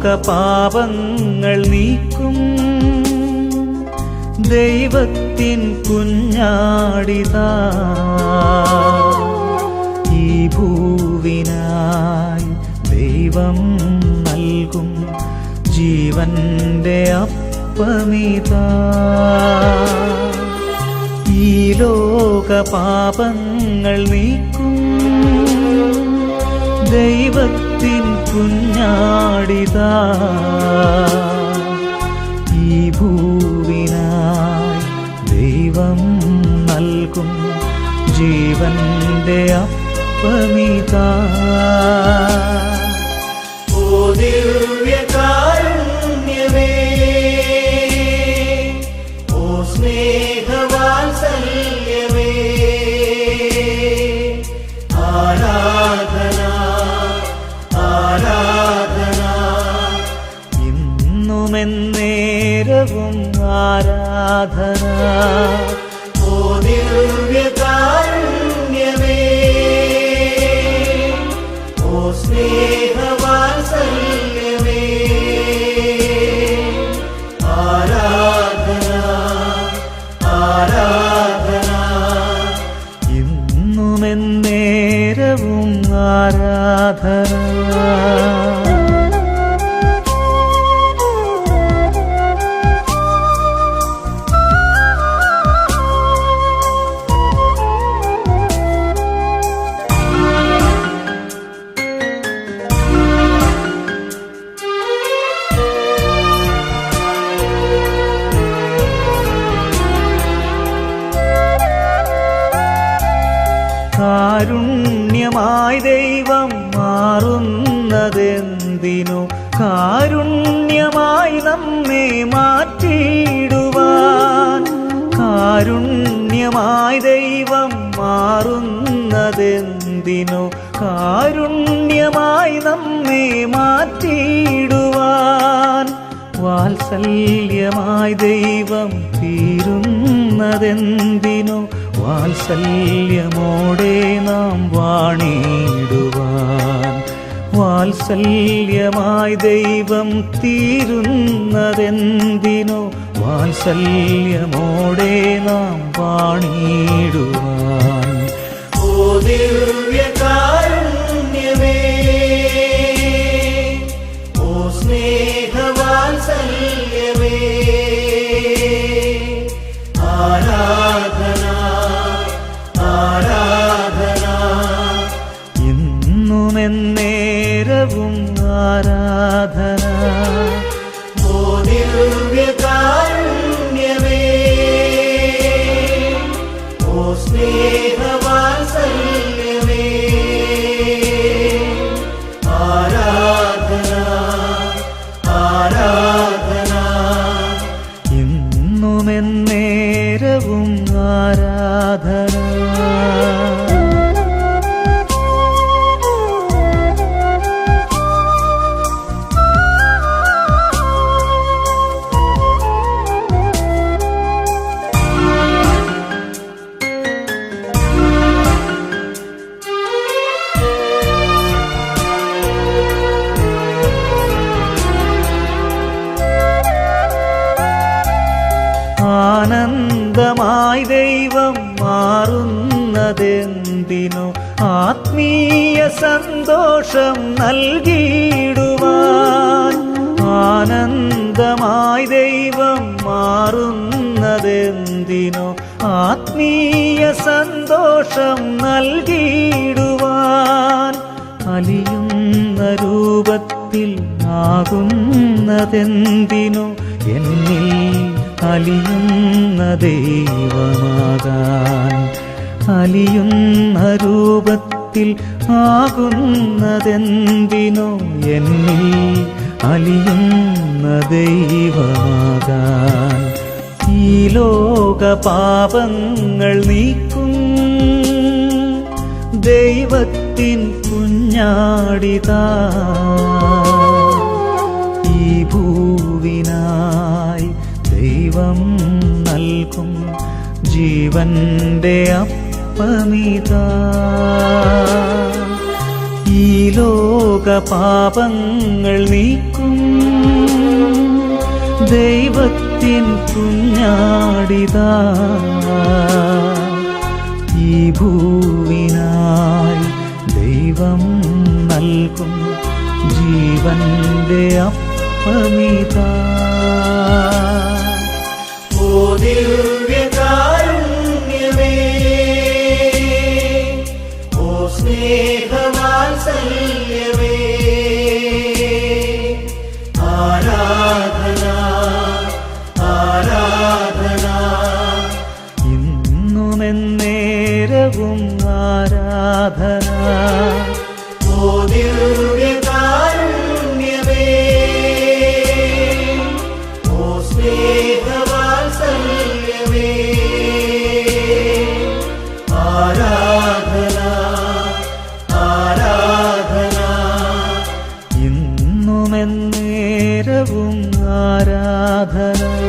ലോക പാപങ്ങൾ നീക്കും. ദൈവത്തിൻ കുഞ്ഞാടിതാ. ഈ ഭൂവിനായി ദൈവം നൽകും. ജീവന്റെ അപ്പമിതാ. ഈ ലോക പാപങ്ങൾ നീക്കും. ദൈവത്തിൻ കുഞ്ഞാടിതാ. ഈ ഭൂവിനായി ദൈവം നൽകും ജീവന്റെ അപ്പമിതാ. ആരാധന കാരുണ്യമായി ദൈവം മാറുന്നതെന്തിനു? കാരുണ്യമായി നമ്മെ മാറ്റിയിടുവാൻ. കാരുണ്യമായി ദൈവം മാറുന്നതെന്തിനു? കാരുണ്യമായി നമ്മെ മാറ്റിയിടുവാൻ. വാത്സല്യമായി ദൈവം തീരുന്നതെന്തിനു? വാത്സല്യമോടെ നാം വാണിടുവാൻ. വാത്സല്യമായി ദൈവം തീരുന്നതെന്തിനോ വാത്സല്യമോടെ നാം വാണിടുവാൻ. ഓ ആനന്ദമായി ദൈവം മാറുന്നതെന്തിനു ആത്മീയ സന്തോഷം നൽകിയിടുവാൻ ആനന്ദമായി ദൈവം മാറുന്നതെന്തിനു ആത്മീയ സന്തോഷം നൽകിയിടുവാൻ അലിയുന്ന രൂപത്തിൽ ആകുന്നതെന്തിനു എന്നിൽ അലിയുന്ന ദൈവമാകാൻ അലിയുന്ന രൂപത്തിൽ ആകുന്നതെന്തിനോ എന്നിൽ അലിയുന്ന ദൈവമാകാൻ. ഈ ലോക പാപങ്ങൾ നീക്കും ദൈവത്തിൻ കുഞ്ഞാടിതാ. ഈ ഭൂവിനായി ദൈവം നൽകും ജീവന്റെ അപ്പമിതാ. ഈ ലോക പാപങ്ങൾ നീക്കും. ദൈവത്തിൻ കുഞ്ഞാടിതാ. ഈ ഭൂവിനായി ദൈവം നൽകും ജീവന്റെ അപ്പമിതാ. ദിവ്യകാരുണ്യമേ. ആരാധന ആരാധന. ഇന്നുമെന്നേരവും ആരാധന. ഓ ദിവ്യകാരുണ്യമേ ഇന്നുമെന്നേരവും ആരാധന